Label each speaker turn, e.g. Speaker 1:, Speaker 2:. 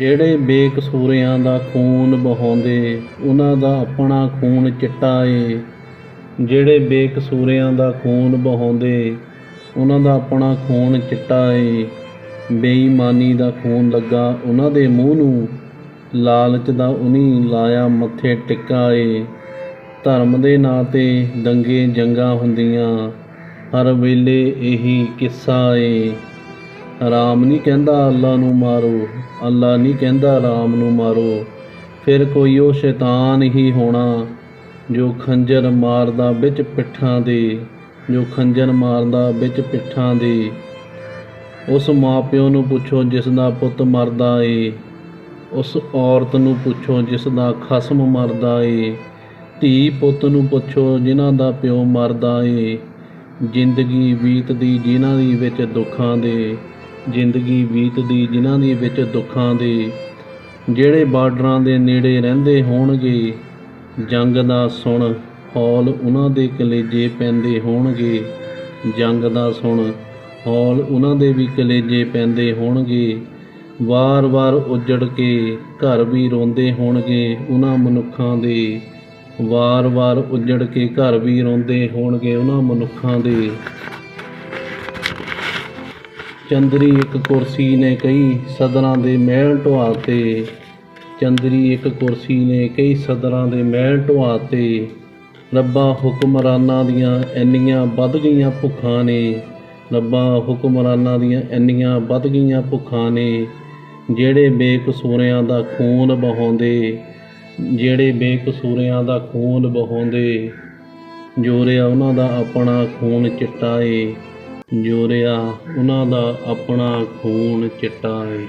Speaker 1: ਜਿਹੜੇ ਬੇਕਸੂਰਿਆਂ ਦਾ ਖੂਨ ਬਹਾਉਂਦੇ ਉਹਨਾਂ ਦਾ ਆਪਣਾ ਖੂਨ ਚਿੱਟਾ ਏ ਜਿਹੜੇ ਬੇਕਸੂਰਿਆਂ ਦਾ ਖੂਨ ਬਹਾਉਂਦੇ ਉਹਨਾਂ ਦਾ ਆਪਣਾ ਖੂਨ ਚਿੱਟਾ ਏ ਬੇਈਮਾਨੀ ਦਾ ਖੂਨ ਲੱਗਾ ਉਹਨਾਂ ਦੇ ਮੂੰਹ ਨੂੰ, ਲਾਲਚ ਦਾ ਉਨੀ ਲਾਇਆ ਮੱਥੇ ਟਿੱਕਾ ਏ ਧਰਮ ਦੇ ਨਾਂ ਤੇ ਦੰਗੇ ਜੰਗਾਂ ਹੁੰਦੀਆਂ, ਹਰ ਵੇਲੇ ਇਹੀ ਕਿੱਸਾ ਏ ਰਾਮ ਨਹੀਂ ਕਹਿੰਦਾ ਅੱਲਾ ਨੂੰ ਮਾਰੋ, ਅੱਲਾ ਨਹੀਂ ਕਹਿੰਦਾ ਰਾਮ ਨੂੰ ਮਾਰੋ। ਫਿਰ ਕੋਈ ਉਹ ਸ਼ੈਤਾਨ ਹੀ ਹੋਣਾ ਜੋ ਖੰਜਰ ਮਾਰਦਾ ਵਿੱਚ ਪਿੱਠਾਂ ਦੇ, ਜੋ ਖੰਜਰ ਮਾਰਦਾ ਵਿੱਚ ਪਿੱਠਾਂ ਦੇ। ਉਸ ਮਾਪਿਓ ਨੂੰ ਪੁੱਛੋ ਜਿਸ ਦਾ ਪੁੱਤ ਮਰਦਾ ਏ, ਉਸ ਔਰਤ ਨੂੰ ਪੁੱਛੋ ਜਿਸ ਦਾ ਖਸਮ ਮਰਦਾ ਏ। ਧੀ ਪੁੱਤ ਨੂੰ ਪੁੱਛੋ ਜਿਨ੍ਹਾਂ ਦਾ ਪਿਓ ਮਰਦਾ ਏ, ਜ਼ਿੰਦਗੀ ਬੀਤਦੀ ਜਿਨ੍ਹਾਂ ਦੀ ਵਿੱਚ ਦੁੱਖਾਂ ਦੇ। ਜ਼ਿੰਦਗੀ ਬੀਤਦੀ, ਜਿਨ੍ਹਾਂ ਦੀ ਵਿੱਚ ਦੁੱਖਾਂ ਦੇ, ਜਿਹੜੇ ਬਾਰਡਰਾਂ ਦੇ ਨੇੜੇ ਰਹਿੰਦੇ ਹੋਣਗੇ, ਜੰਗ ਦਾ ਸੁਣ ਹੌਲ ਉਹਨਾਂ ਦੇ ਕਲੇਜੇ ਪੈਂਦੇ ਹੋਣਗੇ, ਜੰਗ ਦਾ ਸੁਣ ਹੌਲ ਉਹਨਾਂ ਦੇ ਵੀ ਕਲੇਜੇ ਪੈਂਦੇ ਹੋਣਗੇ, ਵਾਰ-ਵਾਰ ਉਜੜ ਕੇ ਘਰ ਵੀ ਰੋਂਦੇ ਹੋਣਗੇ ਉਹਨਾਂ ਮਨੁੱਖਾਂ ਦੇ, ਵਾਰ-ਵਾਰ ਉਜੜ ਕੇ ਘਰ ਵੀ ਰੋਂਦੇ ਹੋਣਗੇ ਉਹਨਾਂ ਮਨੁੱਖਾਂ ਦੇ। ਚੰਦਰੀ ਇੱਕ ਕੁਰਸੀ ਨੇ ਕਈ ਸਦਰਾਂ ਦੇ ਮਹਿਲ ਢੁਆਤੇ ਚੰਦਰੀ ਇੱਕ ਕੁਰਸੀ ਨੇ ਕਈ ਸਦਰਾਂ ਦੇ ਮਹਿਲ ਢੁਆਤੇ ਰੱਬਾ ਹੁਕਮਰਾਨਾਂ ਦੀਆਂ ਇੰਨੀਆਂ ਵੱਧ ਗਈਆਂ ਭੁੱਖਾਂ ਨੇ। ਰੱਬਾ ਹੁਕਮਰਾਨਾਂ ਦੀਆਂ ਇੰਨੀਆਂ ਵੱਧ ਗਈਆਂ ਭੁੱਖਾਂ ਨੇ, ਜਿਹੜੇ ਬੇਕਸੂਰਿਆਂ ਦਾ ਖੂਨ ਬਹਾਉਂਦੇ ਜਿਹੜੇ ਬੇਕਸੂਰਿਆਂ ਦਾ ਖੂਨ ਬਹਾਉਂਦੇ ਜੋਰਿਆ ਉਹਨਾਂ ਦਾ ਆਪਣਾ ਖੂਨ ਚਿੱਟਾ ਏ। ਜੋਰਿਆ ਉਹਨਾਂ ਦਾ ਆਪਣਾ ਖੂਨ ਚਿੱਟਾ ਏ।